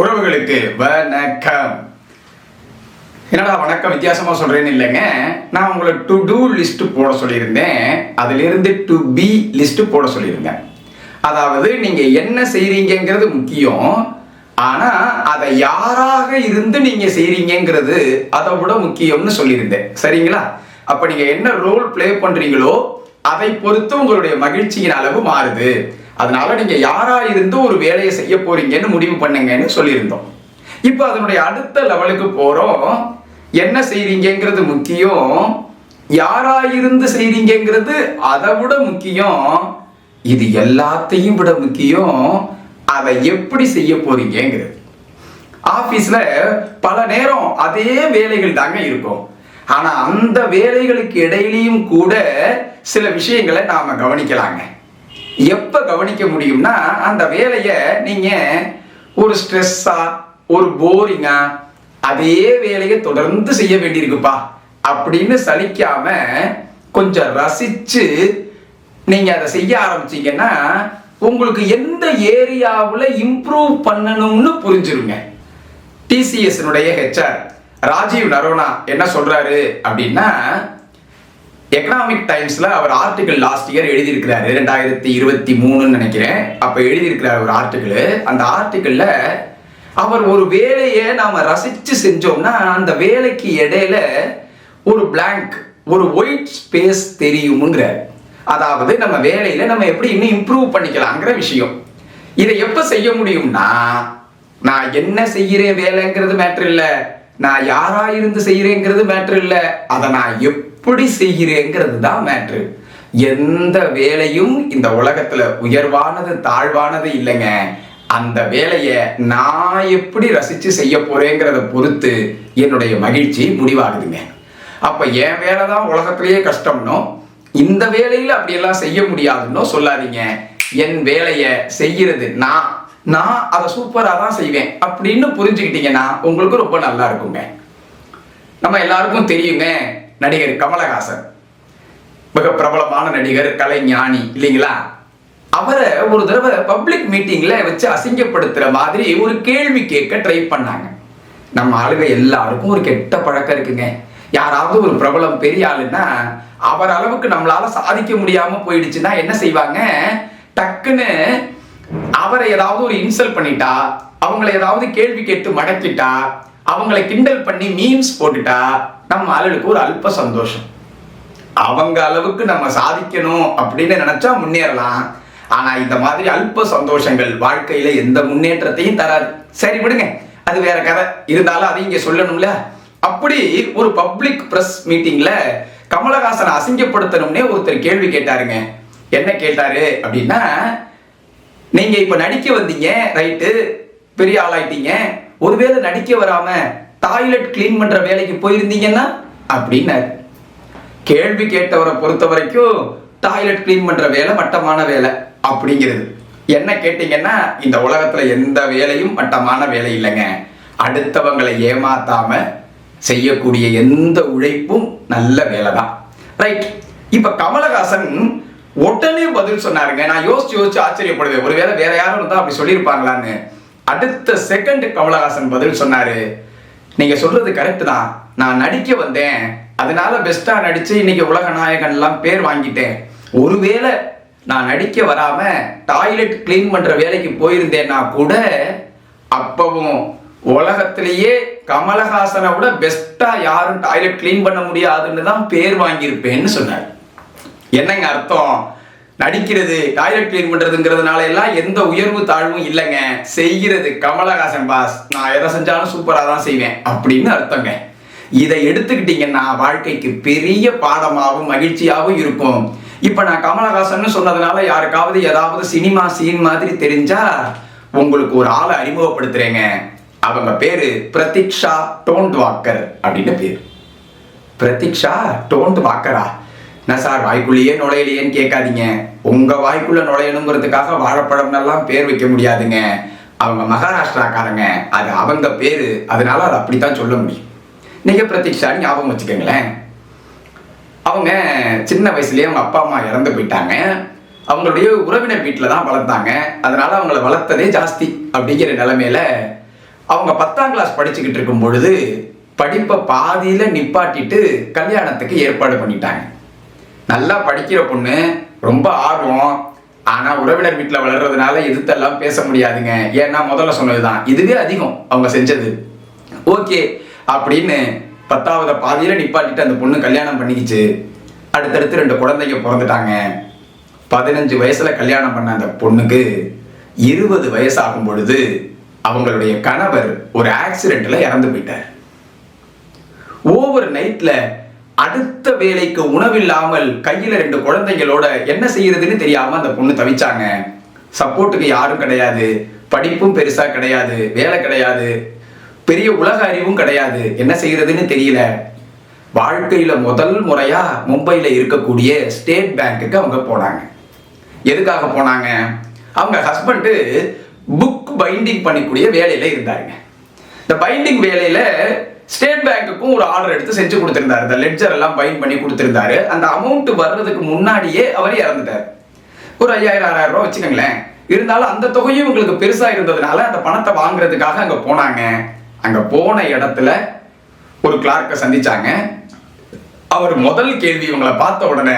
உறவுகளுக்கு வணக்கம். என்னடா வணக்கம் வித்தியாசமா சொல்றேன்னு இல்லைங்க. நான் உங்களை டு டூ லிஸ்ட் போட சொல்லியிருந்தேன். அதிலிருந்து டு பி லிஸ்ட் போட சொல்லியிருந்தேன். அதாவது நீங்க என்ன செய்றீங்கங்கிறது முக்கியம். ஆனா அதை யாராக இருந்து நீங்க செய்றீங்கங்கிறது அதை விட முக்கியம்னு சொல்லியிருந்தேன். சரிங்களா? அப்ப நீங்க என்ன ரோல் ப்ளே பண்றீங்களோ அதை பொறுத்து உங்களுடைய மகிழ்ச்சியின் அளவு மாறுது. அதனால நீங்க யாரா இருந்து ஒரு வேலையை செய்ய போறீங்கன்னு முடிவு பண்ணுங்கன்னு சொல்லியிருந்தோம். இப்போ அதனுடைய அடுத்த லெவலுக்கு போறோம். என்ன செய்றீங்கிறது முக்கியம். யாரா இருந்து செய்றீங்கிறது அதை விட முக்கியம். இது எல்லாத்தையும் விட முக்கியம். அதை எப்படி செய்ய போறீங்கிறது ஆபீஸ்ல பல நேரம் அதே வேலைகள் தாங்க இருக்கும். ஆனா அந்த வேலைகளுக்கு இடையிலையும் கூட சில விஷயங்களை நாம கவனிக்கலாங்க. எப்ப கவனிக்க முடியும்னா அந்த வேலையை நீங்க ஒரு ஸ்ட்ரெஸ்ஸா ஒரு போரிங்கா அதே வேலையை தொடர்ந்து செய்ய வேண்டியிருக்குப்பா. அப்படின்னு சலிக்காம கொஞ்சம் ரசிச்சு நீங்க அதை செய்ய ஆரம்பிச்சீங்கன்னா உங்களுக்கு எந்த ஏரியாவில் இம்ப்ரூவ் பண்ணணும்னு புரிஞ்சிருங்க. டிசிஎஸ்னுடைய ஹெச்ஆர் ராஜீவ் நரோனா என்ன சொல்றாரு அப்படின்னா எக்கனாமிக் டைம்ஸ்ல அவர் ஆர்டிகிள் லாஸ்ட் இயர் எழுதியிருக்கிறாரு ரெண்டாயிரத்தி இருபத்தி மூணுன்னு நினைக்கிறேன். அப்ப எழுதியிருக்கிறார் ஒரு ஆர்டிக்கிள் அந்த ஆர்டிகிள்ல அவர் ஒரு வேலையை நாம ரசிச்சு செஞ்சோம்னா அந்த வேலைக்கு இடையில ஒரு பிளாங்க் ஒரு ஒயிட் ஸ்பேஸ் தெரியுமுங்கிறார். அதாவது நம்ம வேலையில நம்ம எப்படி இன்னும் இம்ப்ரூவ் பண்ணிக்கலாங்கிற விஷயம். இதை எப்ப செய்ய முடியும்னா நான் என்ன செய்கிறேன் வேலைங்கிறது மேட்ரு இல்லை. நான் யாரா இருந்து செய்கிறேங்கிறது மேட்ரு இல்லை. அதை நான் எப்படி செய்கிறேங்கிறது தான் மேட்ரு எந்த வேலையும் இந்த உலகத்துல உயர்வானது தாழ்வானது இல்லைங்க. அந்த வேலையை நான் எப்படி ரசித்து செய்ய போறேங்கிறத பொறுத்து என்னுடைய மகிழ்ச்சி முடிவாகுதுங்க. அப்போ என் வேலை தான் உலகத்திலேயே கஷ்டம்னோ இந்த வேலையில் அப்படியெல்லாம் செய்ய முடியாதுன்னோ சொல்லாதீங்க. என் வேலையை செய்கிறது நான். நான் அதை சூப்பராக தான் செய்வேன் அப்படின்னு புரிஞ்சுக்கிட்டீங்கன்னா உங்களுக்கு ரொம்ப நல்லா இருக்குங்க. நம்ம எல்லாருக்கும் தெரியுங்க நடிகர் கமலஹாசன் மிக பிரபலமான நடிகர் கலைஞானி இல்லைங்களா? அவரை ஒரு தடவை பப்ளிக் மீட்டிங்ல வச்சு அசிங்கப்படுத்துற மாதிரி ஒரு கேள்வி கேட்க ட்ரை பண்ணாங்க. நம்ம ஆளுங்க எல்லாருக்கும் ஒரு கெட்ட பழக்கம் இருக்குங்க. யாராவது ஒரு பிரபலம் பெரிய ஆளுன்னா அவர் அளவுக்கு நம்மளால சாதிக்க முடியாம போயிடுச்சுன்னா என்ன செய்வாங்க? டக்குன்னு அவரை ஏதாவது ஒரு இன்சல்ட் பண்ணிட்டா அவங்கள ஏதாவது கேள்வி கேட்டு மடக்கிட்டா அவங்களை கிண்டல் பண்ணி மீம்ஸ் போட்டுட்டா நம்ம ஆளுக்கு ஒரு அல்ப சந்தோஷம். அவங்க அளவுக்கு நம்ம சாதிக்கணும் அப்படின்னு நினைச்சா முன்னேறலாம். ஆனா இந்த மாதிரி அல்ப சந்தோஷங்கள் வாழ்க்கையில எந்த முன்னேற்றத்தையும் தராது. சரி விடுங்க. அது வேற கதை. இருந்தாலும் அதை இங்க சொல்லணும்ல? அப்படி ஒரு பப்ளிக் பிரஸ் மீட்டிங்ல கமலஹாசனை அசிங்கப்படுத்தணும்னே ஒருத்தர் கேள்வி கேட்டாருங்க. என்ன கேட்டாரு அப்படின்னா நீங்க இப்ப நடிக்க வந்தீங்க ரைட்டு. பெரிய ஆளாயிட்டீங்க. ஒருவேளை நடிக்க வராம டாய்லெட் க்ளீன் பண்ற வேலைக்கு போயிருந்தீங்கன்னா அப்படின்னாரு கேள்வி கேட்டவரை பொறுத்த வரைக்கும் டாய்லெட் க்ளீன் பண்ற வேலை மட்டமான வேலை அப்படிங்கிறது. என்ன கேட்டீங்கன்னா இந்த உலகத்துல எந்த வேலையும் மட்டமான வேலை இல்லைங்க. அடுத்தவங்களை ஏமாத்தாம செய்யக்கூடிய எந்த உழைப்பும் நல்ல வேலை தான். ரைட் இப்ப கமலஹாசன் உடனே பதில் சொன்னாருங்க. நான் யோசிச்சு யோசிச்சு ஆச்சரியப்படுவேன். ஒருவேளை வேற யாரும் தான் அப்படி சொல்லியிருப்பாங்களான்னு. அடுத்த செகண்ட் கமலஹாசன் பதில் சொன்னாரு. நீங்க சொல்றது கரெக்ட் தான். நான் நடிக்க வந்தேன். அதனால பெஸ்டா நடிச்சு இன்னைக்கு உலக நாயகன்லாம் பேர் வாங்கிட்டேன். ஒருவேளை நான் நடிக்க வராம டாய்லெட் க்ளீன் பண்ற வேலைக்கு போயிருந்தேன்னா கூட அப்பவும் உலகத்திலேயே கமலஹாசனை விட பெஸ்டா யாரும் டாய்லெட் க்ளீன் பண்ண முடியாதுன்னு தான் பேர் வாங்கியிருப்பேன்னு சொன்னார். என்னங்க அர்த்தம்? நடிக்கிறது டாய்லெட் க்ளீன் பண்றதுங்கிறதுனால எல்லாம் எந்த உயர்வு தாழ்வும் இல்லைங்க. செய்கிறது கமலஹாசன் பாஸ். நான் எதை செஞ்சாலும் சூப்பராக தான் செய்வேன் அப்படின்னு அர்த்தங்க. இதை எடுத்துக்கிட்டீங்கன்னா வாழ்க்கைக்கு பெரிய பாடமாகவும் மகிழ்ச்சியாகவும் இருக்கும். இப்போ நான் கமலஹாசன் சொன்னதுனால யாருக்காவது ஏதாவது சினிமா சீன் மாதிரி தெரிஞ்சா உங்களுக்கு ஒரு ஆளை அறிமுகப்படுத்துறேங்க. அவங்க பேரு பிரதீக்ஷா டோண்ட் வாக்கர் அப்படின்னு பேர். பிரதீக்ஷா டோண்ட் வாக்கரா என்ன சார் வாய்க்குள்ளேயே நுழையலையேன்னு கேட்காதீங்க. உங்கள் வாய்க்குள்ளே நுழையணுங்கிறதுக்காக வாழைப்பழம்லாம் பேர் வைக்க முடியாதுங்க. அவங்க மகாராஷ்டிராக்காரங்க. அது அவங்க பேர். அதனால அதை அப்படித்தான் சொல்ல முடியும். நீங்கள் பிரதீக்ஷான்னு ஞாபகம் வச்சுக்கோங்களேன். அவங்க சின்ன வயசுலேயே அவங்க அப்பா அம்மா இறந்து போயிட்டாங்க. அவங்களுடைய உறவினர் வீட்டில் தான் வளர்த்தாங்க அதனால அவங்கள வளர்த்ததே ஜாஸ்தி அப்படிங்கிற நிலமையில அவங்க பத்தாம் கிளாஸ் படிச்சுக்கிட்டு இருக்கும் பொழுது படிப்பை பாதியில் நிப்பாட்டிட்டு கல்யாணத்துக்கு ஏற்பாடு பண்ணிட்டாங்க. நல்லா படிக்கிற பொண்ணு ரொம்ப ஆர்வம். ஆனால் உறவினர் வீட்டில் வளர்றதுனால எதிர்த்தெல்லாம் பேச முடியாதுங்க. ஏன்னா முதல்ல சொன்னதுதான். இதுவே அதிகம் அவங்க செஞ்சது. ஓகே அப்படின்னு பத்தாவது பாதியில் நிப்பாட்டிட்டு அந்த பொண்ணு கல்யாணம் பண்ணிக்கிச்சு. அடுத்தடுத்து ரெண்டு குழந்தைங்க பிறந்துட்டாங்க. பதினஞ்சு வயசில் கல்யாணம் பண்ண அந்த பொண்ணுக்கு இருபது வயசு ஆகும் பொழுது அவங்களுடைய கணவர் ஒரு ஆக்சிடெண்ட்டில் இறந்து போயிட்டார். ஓவர் நைட்டில் அடுத்த வேலைக்கு உணவில்லாமல் கையில ரெண்டு குழந்தைங்களோட என்ன செய்யறதுன்னு தெரியாம அந்த பொண்ணு தவிச்சாங்க. சப்போர்ட்டுக்கு யாரும் கிடையாது. படிப்பும் பெருசா கிடையாது. வேலை கிடையாது. பெரிய உலக அறிவும் கிடையாது. என்ன செய்யறதுன்னு தெரியல. வாழ்க்கையில முதல் முறையா மும்பையில இருக்கக்கூடிய ஸ்டேட் பேங்க்குக்கு அவங்க போனாங்க. எதுக்காக போனாங்க? அவங்க ஹஸ்பண்டு புக் பைண்டிங் பண்ணிக்கூடிய வேலையில இருந்தாங்க இந்த பைண்டிங் வேலையில ஸ்டேட் பேங்க்குக்கும் ஒரு ஆர்டர் எடுத்து செஞ்சு கொடுத்திருந்தாரு. இந்த லெட்ஜர் எல்லாம் பைன் பண்ணி கொடுத்திருந்தாரு. அந்த அமௌண்ட் வர்றதுக்கு முன்னாடியே அவர் இறந்துட்டார். ஒரு ஐயாயிரம் ஆறாயிரம் ரூபாய் வச்சுக்கோங்களேன். இருந்தாலும் அந்த தொகையும் உங்களுக்கு பெருசா இருந்ததுனால அந்த பணத்தை வாங்குறதுக்காக அங்க போனாங்க. அங்க போன இடத்துல ஒரு கிளார்க்கை சந்திச்சாங்க. அவர் முதல் கேள்வி இவங்களை பார்த்த உடனே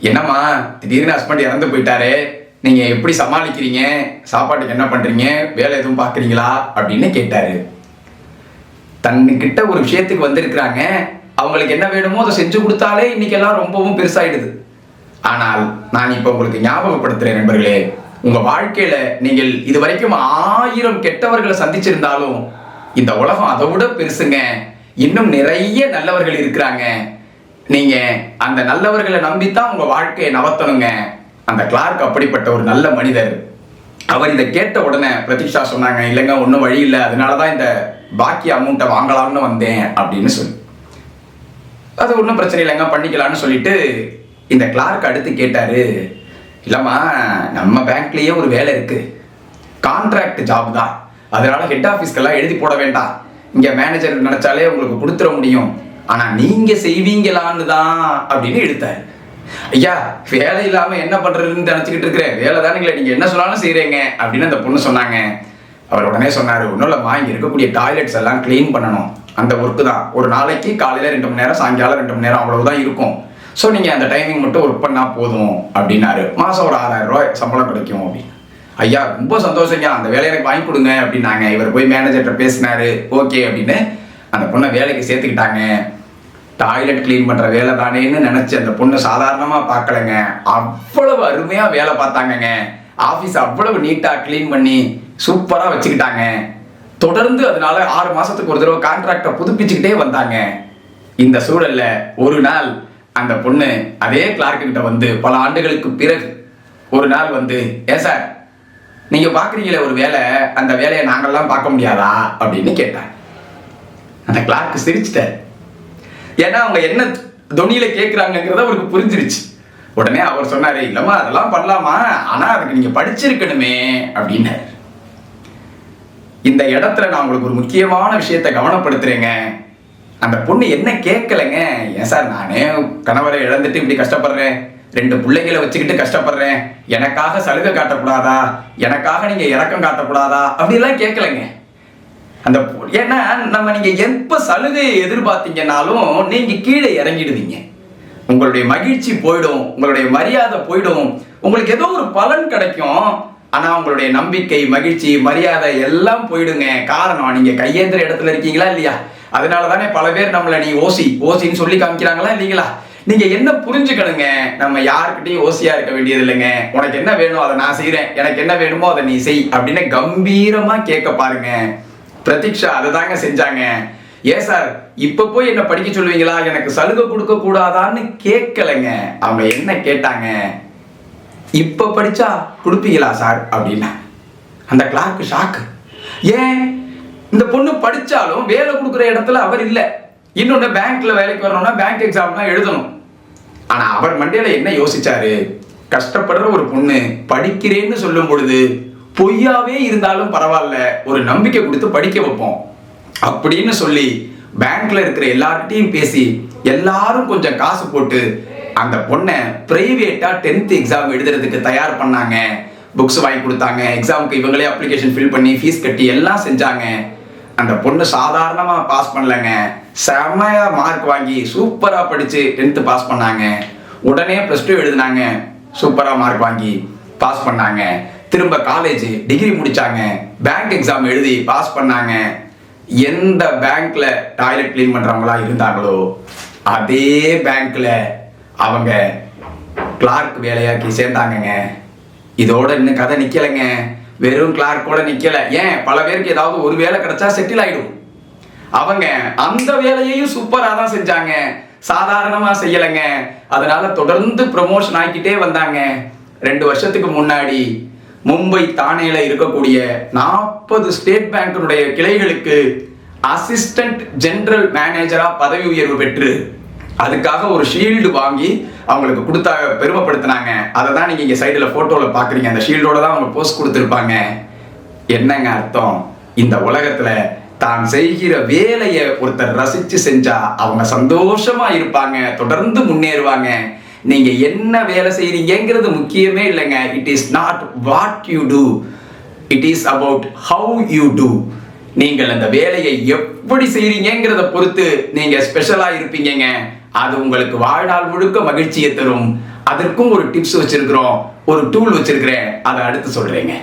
என்னம்மா திடீர்னு ஹஸ்பண்ட் இறந்து போயிட்டாரு. நீங்க எப்படி சமாளிக்கிறீங்க? சாப்பாட்டுக்கு என்ன பண்றீங்க? வேலை எதுவும் பாக்குறீங்களா அப்படின்னு கேட்டாரு. தன்னுக்கிட்ட ஒரு விஷயத்துக்கு வந்திருக்கிறாங்க. அவங்களுக்கு என்ன வேணுமோ அதை செஞ்சு கொடுத்தாலே இன்னைக்கெல்லாம் ரொம்பவும் பெருசாயிடுது. ஆனால் நான் இப்போ உங்களுக்கு ஞாபகப்படுத்துறேன் நண்பர்களே உங்க வாழ்க்கையில நீங்கள் இது வரைக்கும் ஆயிரம் கெட்டவர்களை சந்திச்சிருந்தாலும் இந்த உலகம் அதை விட பெருசுங்க. இன்னும் நிறைய நல்லவர்கள் இருக்கிறாங்க. நீங்க அந்த நல்லவர்களை நம்பித்தான் உங்க வாழ்க்கையை நவத்தணுங்க. அந்த கிளார்க் அப்படிப்பட்ட ஒரு நல்ல மனிதர். அவர் இதை கேட்ட உடனே பிரதீஷா சொன்னாங்க இல்லைங்க ஒன்றும் வழி இல்லை. அதனால தான் இந்த பாக்கி அமௌண்ட்டை வாங்கலாம்னு வந்தேன் அப்படின்னு சொல்லி. அது ஒன்றும் பிரச்சனை இல்லைங்க பண்ணிக்கலாம்னு சொல்லிட்டு இந்த கிளார்க் அடுத்து கேட்டார் இல்லைம்மா நம்ம பேங்க்லேயே ஒரு வேலை இருக்குது கான்ட்ராக்ட் ஜாப் தான். அதனால் ஹெட் ஆஃபீஸ்க்கெல்லாம் எழுதி போட வேண்டாம். இங்கே மேனேஜர் நினச்சாலே உங்களுக்கு கொடுத்துட முடியும். ஆனால் நீங்கள் செய்வீங்களான்னு தான் அப்படின்னு எடுத்தார் ஐயா வேலை இல்லாமல் என்ன பண்ணுறதுன்னு நினச்சிக்கிட்டு இருக்கிறேன். வேலை தானுங்களே நீங்கள் என்ன சொன்னாலும் செய்கிறீங்க அப்படின்னு அந்த பொண்ணு சொன்னாங்க. அவர் உடனே சொன்னார் ஒன்றும் இல்லைம்மா இங்க இருக்கக்கூடிய டாய்லெட்ஸ் எல்லாம் க்ளீன் பண்ணணும். அந்த ஒர்க்கு தான். ஒரு நாளைக்கு காலையில் ரெண்டு மணி நேரம் சாயங்காலம் ரெண்டு மணி நேரம் அவ்வளவுதான் இருக்கும். ஸோ நீங்கள் அந்த டைமிங் மட்டும் ஒர்க் பண்ணால் போதும் அப்படின்னாரு. மாதம் ஒரு ஆறாயிரம் ரூபாய் சம்பளம் கிடைக்கும் அப்படின்னு. ஐயா ரொம்ப சந்தோஷங்க அந்த வேலையை எனக்கு வாங்கி கொடுங்க அப்படின்னாங்க. இவர் போய் மேனேஜர்கிட்ட பேசினாரு. ஓகே அப்படின்னு. அந்த பொண்ணை வேலைக்கு சேர்த்துக்கிட்டாங்க. டாய்லெட் க்ளீன் பண்ணுற வேலை தானேன்னு நினச்சி அந்த பொண்ணு சாதாரணமாக பார்க்கலங்க. அவ்வளவு அருமையாக வேலை பார்த்தாங்கங்க. ஆஃபீஸ் அவ்வளவு நீட்டாக க்ளீன் பண்ணி சூப்பராக வச்சுக்கிட்டாங்க. தொடர்ந்து அதனால ஆறு மாசத்துக்கு ஒரு தடவை கான்ட்ராக்டை புதுப்பிச்சுக்கிட்டே வந்தாங்க. இந்த சூழல்ல ஒரு நாள் அந்த பொண்ணு அதே கிளார்க்கு கிட்ட வந்து பல ஆண்டுகளுக்கு பிறகு ஒரு நாள் வந்து ஏ சார் நீங்க பாக்குறீங்களே ஒரு வேலை அந்த வேலையை நாங்கள்லாம் பார்க்க முடியாதா? அப்படின்னு கேட்டாங்க. அந்த கிளார்க்கு சிரிச்சிட்டார். ஏன்னா அவங்க என்ன தொனியில் கேட்குறாங்கங்கிறத அவருக்கு புரிஞ்சிருச்சு. உடனே அவர் சொன்னாரு இல்லம்மா அதெல்லாம் பண்ணலாமா? ஆனா அதுக்கு நீங்க படிச்சிருக்கணுமே அப்படின்னாரு. இந்த இடத்துல நான் உங்களுக்கு ஒரு முக்கியமான விஷயத்தை கவனப்படுத்துறேங்க. அந்த பொண்ணு என்ன கேட்கலைங்க? ஏன் சார் நானே கணவரை இழந்துட்டு இப்படி கஷ்டப்படுறேன். ரெண்டு பிள்ளைங்களை வச்சுக்கிட்டு கஷ்டப்படுறேன். எனக்காக சலுகை காட்டக்கூடாதா? எனக்காக நீங்க இறக்கம் காட்டக்கூடாதா? அப்படிலாம் கேட்கலைங்க. அந்த பொ- ஏன்னா நம்ம நீங்க எப்ப சலுகையை எதிர்பார்த்தீங்கன்னாலும் நீங்க கீழே இறங்கிடுவீங்க. உங்களுடைய மகிழ்ச்சி போயிடும் உங்களுடைய மரியாதை போயிடும். உங்களுக்கு ஏதோ ஒரு பலன் கிடைக்கும். ஆனா உங்களுடைய நம்பிக்கை மகிழ்ச்சி மரியாதை எல்லாம் போயிடுங்க. காரணம் நீங்க கையேந்திர இடத்துல இருக்கீங்களா இல்லையா? அதனால தானே பல பேர் நம்மளை நீ ஓசி ஓசின்னு சொல்லி காமிக்கிறாங்களா இல்லைங்களா? நீங்க என்ன புரிஞ்சுக்கணுங்க? நம்ம யாருக்கிட்டையும் ஓசியா இருக்க வேண்டியது இல்லைங்க. உனக்கு என்ன வேணும் அதை நான் செய்கிறேன் எனக்கு என்ன வேணுமோ அதை நீ செய் அப்படின்னு கம்பீரமா கேட்க பாருங்க. பிரதீக்ஷா அதை தாங்க செஞ்சாங்க. ஏன் சார்? இப்ப போய் என்ன படிக்க சொல்லுவீங்களா? எனக்கு சலுகை கொடுக்க கூடாதான்னு கேட்கலைங்க. அவங்க என்ன கேட்டாங்க? இப்ப படிச்சா கொடுப்பீங்களா சார்? அப்படின்னா அந்த கிளார்க்கு ஷாக்கு ஏன்? இந்த பொண்ணு படிச்சாலும் வேலை கொடுக்குற இடத்துல அவர் இல்லை. இன்னொன்னு பேங்க்ல வேலைக்கு வரணும்னா பேங்க் எக்ஸாம்லாம் எழுதணும். ஆனா அவர் மண்டையில என்ன யோசிச்சாரு? கஷ்டப்படுற ஒரு பொண்ணு படிக்கிறேன்னு சொல்லும் பொழுது பொய்யாவே இருந்தாலும் பரவாயில்ல. ஒரு நம்பிக்கை கொடுத்து படிக்க வைப்போம். அப்படின்னு சொல்லி பேங்க்ல இருக்கிற எல்லார்கிட்டையும் பேசி எல்லாரும் கொஞ்சம் காசு போட்டு அந்த பொண்ணை பிரைவேட்டா டென்த் எக்ஸாம் எழுதுறதுக்கு தயார் பண்ணாங்க. புக்ஸ் வாங்கி கொடுத்தாங்க. எக்ஸாமுக்கு இவங்களே அப்ளிகேஷன் ஃபில் பண்ணி ஃபீஸ் கட்டி எல்லாம் செஞ்சாங்க. அந்த பொண்ணு சாதாரணமா பாஸ் பண்ணலங்க. செமையா மார்க் வாங்கி சூப்பரா படிச்சு டென்த்து பாஸ் பண்ணாங்க. உடனே ப்ளஸ் டூ எழுதினாங்க. சூப்பரா மார்க் வாங்கி பாஸ் பண்ணாங்க. திரும்ப காலேஜ் டிகிரி முடிச்சாங்க. பேங்க் எக்ஸாம் எழுதி பாஸ் பண்ணாங்க. எந்த பேங்க்ல டாய்லெட் க்ளீன் பண்றவங்களா இருந்தாங்களோ அதே பேங்க்ல அவங்க கிளார்க் வேலையாக்கி சேர்ந்தாங்கங்க. இதோட இன்னும் கதை நிக்கலைங்க. வெறும் கிளார்க் கூட நிக்கல. ஏன்? பல பேருக்கு ஏதாவது ஒரு வேலை கிடைச்சா செட்டில் ஆயிடும். அவங்க அந்த வேலையையும் சூப்பரா தான் செஞ்சாங்க. சாதாரணமா செய்யலைங்க. அதனால தொடர்ந்து ப்ரமோஷன் ஆக்கிட்டே வந்தாங்க. ரெண்டு வருஷத்துக்கு முன்னாடி மும்பை தானேல இருக்கக்கூடிய நாற்பது ஸ்டேட் பேங்கினுடைய கிளைகளுக்கு அசிஸ்டன்ட் ஜெனரல் மேனேஜரா பதவி உயர்வு பெற்று அதுக்காக ஒரு ஷீல்டு வாங்கி அவங்களுக்கு கொடுத்தா பெருமைப்படுத்தினாங்க. அதை தான் நீங்க இங்க சைடுல போட்டோல பாக்குறீங்க அந்த ஷீல்டோட தான் அவங்க போஸ்ட் கொடுத்துருப்பாங்க. என்னங்க அர்த்தம்? இந்த உலகத்துல தான் செய்கிற வேலையை ஒருத்தர் ரசிச்சு செஞ்சா அவங்க சந்தோஷமா இருப்பாங்க தொடர்ந்து முன்னேறுவாங்க. நீங்க என்ன வேலை செய்றீங்கிறது முக்கியமே இல்லைங்க. It is not what you do it is about how you do நீங்கள் அந்த வேலையை எப்படி செய்றீங்கிறத பொறுத்து நீங்க ஸ்பெஷலா இருப்பீங்கங்க. அது உங்களுக்கு வாழ்நாள் முழுக்க மகிழ்ச்சியை தரும். அதற்கும் ஒரு டிப்ஸ் வச்சிருக்கிறோம். ஒரு டூல் வச்சிருக்கிறேன். அதை அடுத்து சொல்றேங்க.